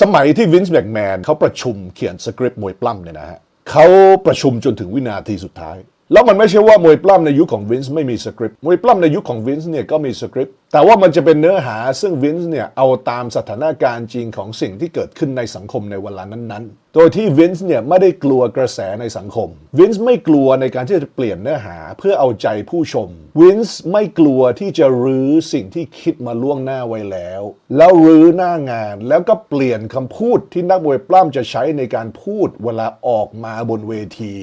สมัยที่วินส์แมกแมนเขาประชุมเขียนสคริปต์มวยปล้ำเนี่ยนะฮะเขาประชุมจนถึงวินาทีสุดท้าย แล้วมันไม่ใช่ว่ามวยปล้ำในยุคของวินส์ไม่มีสคริปต์มวยปล้ำในยุคของวินส์เนี่ยก็มีสคริปต์ แต่ว่ามันจะเป็นเนื้อหาซึ่งวินส์เนี่ยเอาตามสถานการณ์จริงของสิ่งที่เกิดขึ้นในสังคมในเวลานั้นๆ โดยที่วินส์เนี่ยไม่ได้กลัวกระแสในสังคม วินส์ไม่กลัวในการที่จะเปลี่ยนเนื้อหาเพื่อเอาใจผู้ชม วินส์ไม่กลัวที่จะรื้อสิ่งที่คิดมาล่วงหน้าไว้แล้ว แล้วรื้อหน้างานแล้วก็เปลี่ยนคำพูดที่นักมวยปล้ำจะใช้ในการพูดเวลาออกมาบนเวที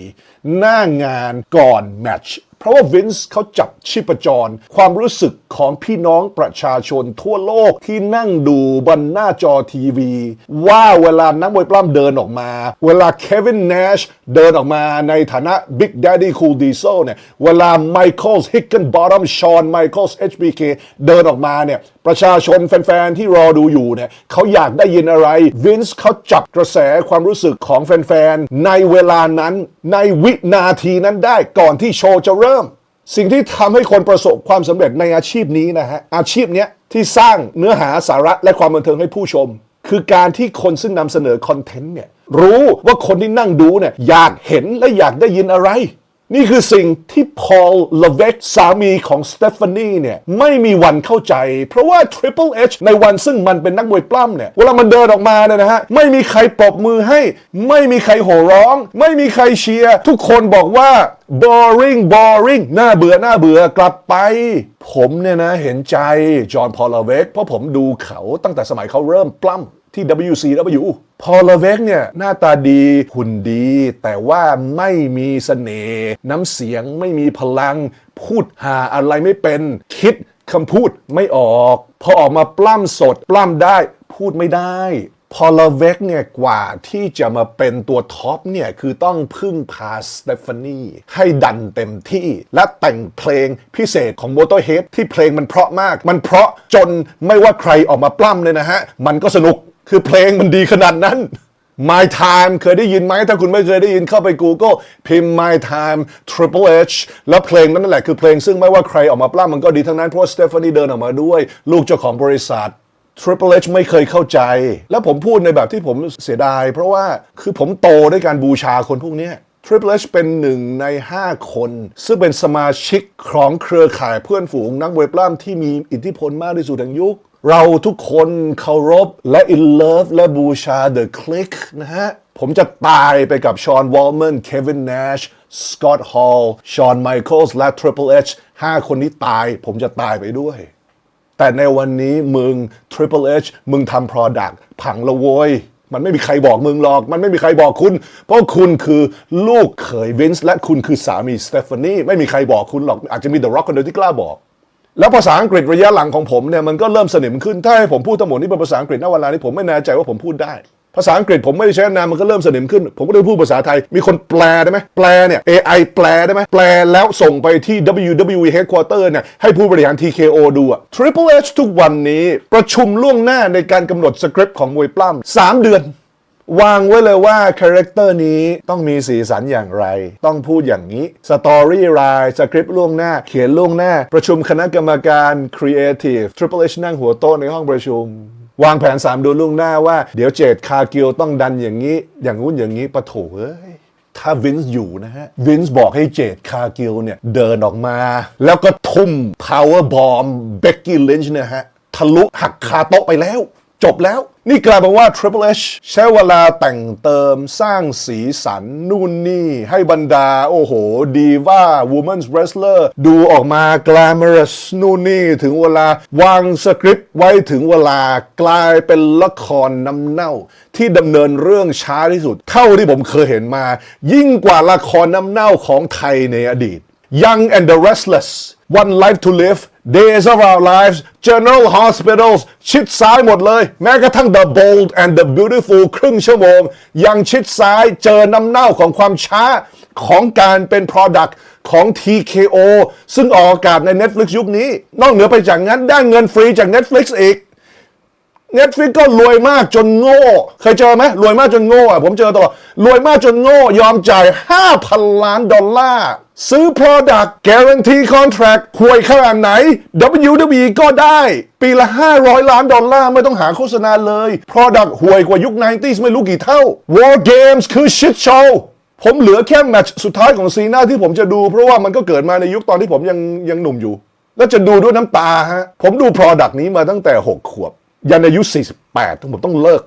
หน้างานก่อนแมตช์ เพราะว่าวินส์เขาจับชีพจร ความรู้สึกของพี่น้องประชาชนทั่วโลกที่นั่งดูบนหน้าจอทีวี ว่าเวลานักมวยปล้ำเดินออกมา เวลาเควินเนชเดินออกมาในฐานะ Big Daddy Cool Diesel เนี่ยเวลาไมเคิลฮิกเกนบอ t ต m มชอนไมเคิล HBK เดินออกมาเนี่ยประชาชนแฟน ๆ ที่รอดูอยู่เนี่ยเขาอยากได้ยินอะไรวินส์เขาจับกระแสความรู้สึกของแฟน ๆ ในเวลานั้นในวินาทีนั้นได้ก่อนที่โชว์จะเริ่มสิ่งที่ทำให้คนประสบความสำเร็จในอาชีพนี้นะฮะอาชีพเนี้ยที่สร้างเนื้อหาสาระและความบันเทิงให้ผู้ชม คือการที่คนซึ่งนำเสนอคอนเทนต์เนี่ยรู้ว่าคนที่นั่งดูเนี่ยอยากเห็นและอยากได้ยินอะไร นี่คือสิ่งที่พอลลเวกสามีของสเตฟานีเนี่ยไม่มีวันเข้าใจ เพราะว่า Triple H ในวันซึ่งมันเป็นนักมวยปล้ำเนี่ยเวลามันเดินออกมาเนี่ยนะฮะไม่มีใครปรบมือให้ ไม่มีใครโห่ร้อง ไม่มีใครเชียร์ทุกคนบอกว่า boring boring น่าเบื่อ น่าเบื่อกลับไป ผมเนี่ยนะเห็นใจจอห์นพอลลเวกเพราะผมดูเขาตั้งแต่สมัยเขาเริ่มปล้ำที่ WCW พอลเวกเนี่ยหน้าตาดีหุ่นดี แต่ว่าไม่มีเสน่ห์น้ำเสียงไม่มีพลัง พูดหาอะไรไม่เป็น คิดคำพูดไม่ออก พอออกมาปล้ำสด ปล้ำได้ พูดไม่ได้พอลเวกเนี่ยกว่าที่จะมาเป็นตัวท็อปเนี่ย คือต้องพึ่งพาสเตฟานีให้ดันเต็มที่ และแต่งเพลงพิเศษของ Motorhead ที่เพลงมันเพราะมาก มันเพราะจนไม่ว่าใครออกมาปล้ำเลยนะฮะ มันก็สนุก คือเพลงมันดีขนาดนั้น My Time เคยได้ยินไหมถ้าคุณไม่เคยได้ยินเข้าไป Google พิมพ์ My Time Triple H แล้วเพลงนั้นนั่นแหละคือเพลงซึ่งไม่ว่าใครออกมาปล้ำมันก็ดีทั้งนั้น เพราะสเตฟานีเดินออกมาด้วย ลูกเจ้าของบริษัท Triple H ไม่เคยเข้าใจ แล้วผมพูดในแบบที่ผมเสียดาย เพราะว่าคือผมโตด้วยการบูชาคนพวกนี้ Triple H เป็นหนึ่งใน 5 คน ซึ่งเป็นสมาชิกของเครือข่ายเพื่อนฝูงนักมวยปล้ำที่มีอิทธิพลมากที่สุดแห่งยุค เราทุกคนเคารพและ in love และบูชา The Click นะฮะ ผมจะตายไปกับชอนวอลแมนเควินเนชสกอตต์ฮอลล์ชอนไมเคิลส์และ Triple H 5คนนี้ตาย ผมจะตายไปด้วย แต่ในวันนี้มึง Triple H มึงทำ Product ผังละโวยมันไม่มีใครบอกมึงหรอก มันไม่มีใครบอกคุณ เพราะคุณคือลูกเขยวินส์และคุณคือสามีสเตฟานีไม่มีใครบอกคุณหรอก อาจจะมี The Rock คนเดียวที่กล้าบอก แล้วภาษาอังกฤษระยะหลังของผมเนี่ยมันก็เริ่มสนิมขึ้น ถ้าให้ผมพูดทั้งหมดนี้เป็นภาษาอังกฤษณเวลานี้ผมไม่แน่ใจว่าผมพูดได้ ภาษาอังกฤษผมไม่ได้ใช้นานมันก็เริ่มสนิมขึ้น ผมก็เลยพูดภาษาไทย มีคนแปลได้ไหมแปลเนี่ย AI แปลได้ไหมแปลแล้วส่งไปที่ WWE Headquarter เนี่ยให้ผู้บริหาร TKO ดูอะ Triple H ทุกวันนี้ประชุมล่วงหน้าในการกำหนดสคริปต์ของมวยปล้ำสามเดือน วางไว้เลยว่าคาแรคเตอร์นี้ต้องมีสีสันอย่างไร ต้องพูดอย่างนี้สตอรี่รายสคริปต์ล่วงหน้า เขียนล่วงหน้า ประชุมคณะกรรมการ Creative Triple H นั่งหัวโต๊ะในห้องประชุมวางแผน 3ดือนล่วงหน้าว่า เดี๋ยวเจดคาเกิลต้องดันอย่างนี้ อย่างงู้นอย่างนี้ปะโถเอ้ยถ้าวินส์อยู่นะฮะ วินส์บอกให้เจดคาเกิลเนี่ย เดินออกมา แล้วก็ทุ่ม power bomb เบกกี้ลินช์เนี่ยฮะ ทะลุหักคาโต๊ะไปแล้ว จบแล้ว นี่กลายเป็นว่า Triple H ใช้เวลาแต่งเติมสร้างสีสันนู่นนี่ ให้บรรดา โอ้โห ดีว่า Women's Wrestler ดูออกมา glamorous นู่นนี่ ถึงเวลาวางสคริปต์ไว้ถึงเวลากลายเป็นละครน้ำเน่า ที่ดำเนินเรื่องช้าที่สุด เท่าที่ผมเคยเห็นมา ยิ่งกว่าละครน้ำเน่าของไทยในอดีต Young and the Restless One Life to Live Days of Our Lives General Hospitals ชิดซ้ายหมดเลย แม้กระทั่ง The Bold and the Beautiful ครึ่งชั่วโมง ยังชิดซ้ายเจอน้ำเน่าของความช้าของการเป็น Product ของ TKO ซึ่งออกอากาศใน Netflix ยุคนี้ นอกเหนือไปจากนั้นได้เงินฟรีจาก Netflix อีก Netflix ก็รวยมากจนโง่ เคยเจอไหมรวยมากจนโง่อะผมเจอตลอดรวยมากจนโง่ ยอมจ่าย 5,000 ล้านดอลลาร์ ซื้อ Product Guarantee Contract ห่วยขนาดไหน WWE ก็ได้ ปีละ 500 ล้านดอลลาร์ ไม่ต้องหาโฆษณาเลย Product ห่วยกว่ายุค 90s ไม่รู้กี่เท่า War Games คือ shit show ผมเหลือแค่แมตช์สุดท้ายของซีน่าที่ผมจะดูเพราะว่ามันก็เกิดมาในยุคตอนที่ผมยังยังหนุ่มอยู่ แล้วจะดูด้วยน้ำตาฮะผมดู Product นี้มาตั้งแต่ 6 ขวบ ยันอายุ 48ทั้งผมต้องเลิก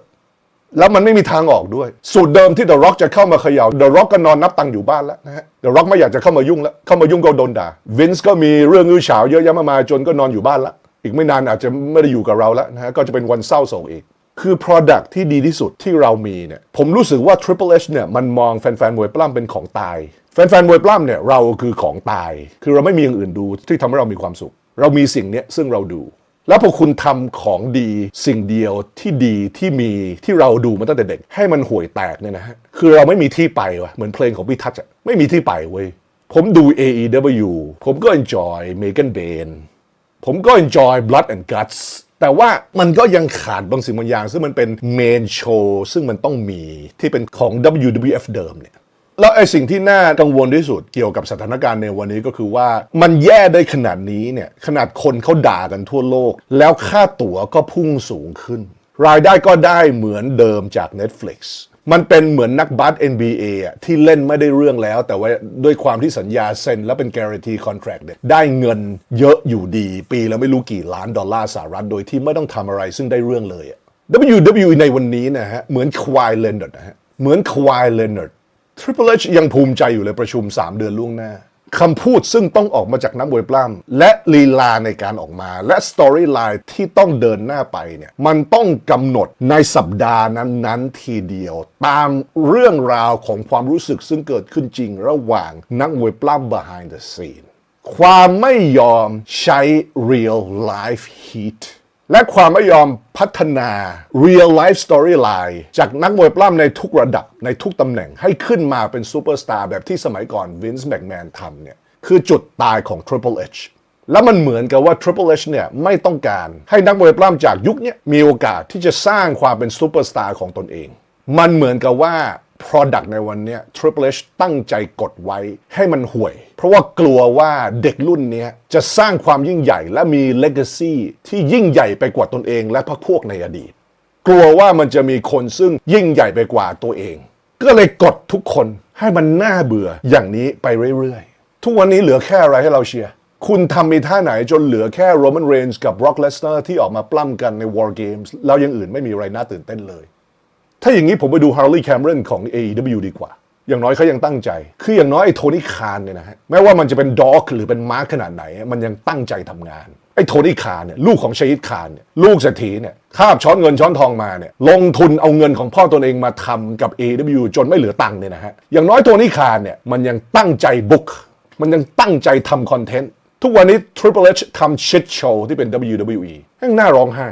แล้วมันไม่มีทางออกด้วย สูตรเดิมที่ The Rock จะเข้ามาเขยา่า The Rock ก็นอนนับตังค์อยู่บ้านแล้วนะฮะ The Rock ไม่อยากจะเข้ามายุ่งแล้ว เข้ามายุ่งก็โดนด่า Vince ก็มีเรื่องอื้อฉาวเยอะแยะมากมายจนก็นอนอยู่บ้านละอีกไม่นานอาจจะไม่ได้อยู่กับเราแล้วนะฮะก็จะเป็นวันเศร้าโศกอีกคือ Product ที่ดีที่สุดที่เรามีเนี่ยผมรู้สึกว่า Triple H เนี่ยมันมองแฟนๆมวยปล้ำเป็นของตาย แฟนๆมวยปล้ำเนี่ยเราคือของตาย คือเราไม่มีอย่างอื่นดูที่ทำให้เรามีความสุข เรามีสิ่งนี้ซึ่งเราดู แล้วพอคุณทำของดีสิ่งเดียวที่ดีที่มีที่เราดูมาตั้งแต่เด็ก ให้มันห่วยแตกเนี่ยนะฮะคือเราไม่มีที่ไปวะเหมือนเพลงของพี่ทัชอะไม่มีที่ไปเว้ยผมดู AEW ผมก็ enjoy Megan Bayne ผมก็ enjoy Blood and Guts แต่ว่ามันก็ยังขาดบางสิ่งบางอย่าง ซึ่งมันเป็นเมนโชว์ซึ่งมันต้องมีที่เป็นของ WWF เดิมเนี่ย แล้วไอ้สิ่งที่น่ากังวลที่สุดเกี่ยวกับสถานการณ์ในวันนี้ก็คือว่ามันแย่ได้ขนาดนี้เนี่ยขนาดคนเขาด่ากันทั่วโลก แล้วค่าตั๋วก็พุ่งสูงขึ้น รายได้ก็ได้เหมือนเดิมจาก Netflix มันเป็นเหมือนนักบาส NBA อะที่เล่นไม่ได้เรื่องแล้ว แต่ว่าด้วยความที่สัญญาเซ็นแล้วเป็น guarantee contract เนี่ยได้เงินเยอะอยู่ดี ปีแล้วไม่รู้กี่ล้านดอลลาร์สหรัฐโดยที่ไม่ต้องทำอะไรซึ่งได้เรื่องเลยอะ WWE ในวันนี้นะฮะเหมือนควายเลนด์นะฮะเหมือนควายเลนด์ Triple H ยังภูมิใจอยู่เลยประชุม 3 เดือนล่วงหน้าคำพูดซึ่งต้องออกมาจากนักมวยปล้ำและลีลาในการออกมาและสตอรี่ไลน์ที่ต้องเดินหน้าไปเนี่ยมันต้องกำหนดในสัปดาห์นั้นๆทีเดียว ตามเรื่องราวของความรู้สึกซึ่งเกิดขึ้นจริงระหว่างนักมวยปล้ำ behind the scene ความไม่ยอมใช้ real life heat และความไม่ยอมพัฒนา real life storyline จากนักมวยปล้ำในทุกระดับในทุกตำแหน่งให้ขึ้นมาเป็นซูเปอร์สตาร์แบบที่สมัยก่อน Vince McMahon ทำเนี่ย คือจุดตายของ Triple H แล้วมันเหมือนกับว่า Triple H เนี่ยไม่ต้องการให้นักมวยปล้ำจากยุคนี้มีโอกาสที่จะสร้างความเป็นซูเปอร์สตาร์ของตนเอง มันเหมือนกับว่า Product ในวันนี้ Triple H ตั้งใจกดไว้ให้มันห่วย เพราะว่ากลัวว่าเด็กรุ่นนี้จะสร้างความยิ่งใหญ่และมี Legacy ที่ยิ่งใหญ่ไปกว่าตนเองและพรรคพวกในอดีต กลัวว่ามันจะมีคนซึ่งยิ่งใหญ่ไปกว่าตัวเอง ก็เลยกดทุกคนให้มันน่าเบื่ออย่างนี้ไปเรื่อยๆ ทุกวันนี้เหลือแค่อะไรให้เราเชียร์คุณทำมีท่าไหนจนเหลือแค่โร m ม n นเรน s ์กับ Brock Lesnar ที่ออกมาปล้ำกันใน War Games แล้วยังอื่นไม่มีอะไรน่าตื่นเต้นเลย ถ้าอย่างนี้ผมไปดู Harley Cameron ของ AEW ดีกว่า อย่างน้อยเขายังตั้งใจ คืออย่างน้อยไอ้โทนี่คานเนี่ยนะฮะแม้ว่ามันจะเป็นด็อกหรือเป็นมาร์คขนาดไหน มันยังตั้งใจทำงานไอ้โทนี่คานเนี่ยลูกของชายิดคานเนี่ยลูกเศรษฐีเนี่ยคาบช้อนเงินช้อนทองมาเนี่ยลงทุนเอาเงินของพ่อตนเองมาทำกับ AW จนไม่เหลือตังค์เนี่ยนะฮะอย่างน้อยโทนี่คานเนี่ยมันยังตั้งใจบุก มันยังตั้งใจทำคอนเทนต์ ทุกวันนี้ Triple H ทำชิดโชว์ที่เป็น WWE แม่งน่าร้องไห้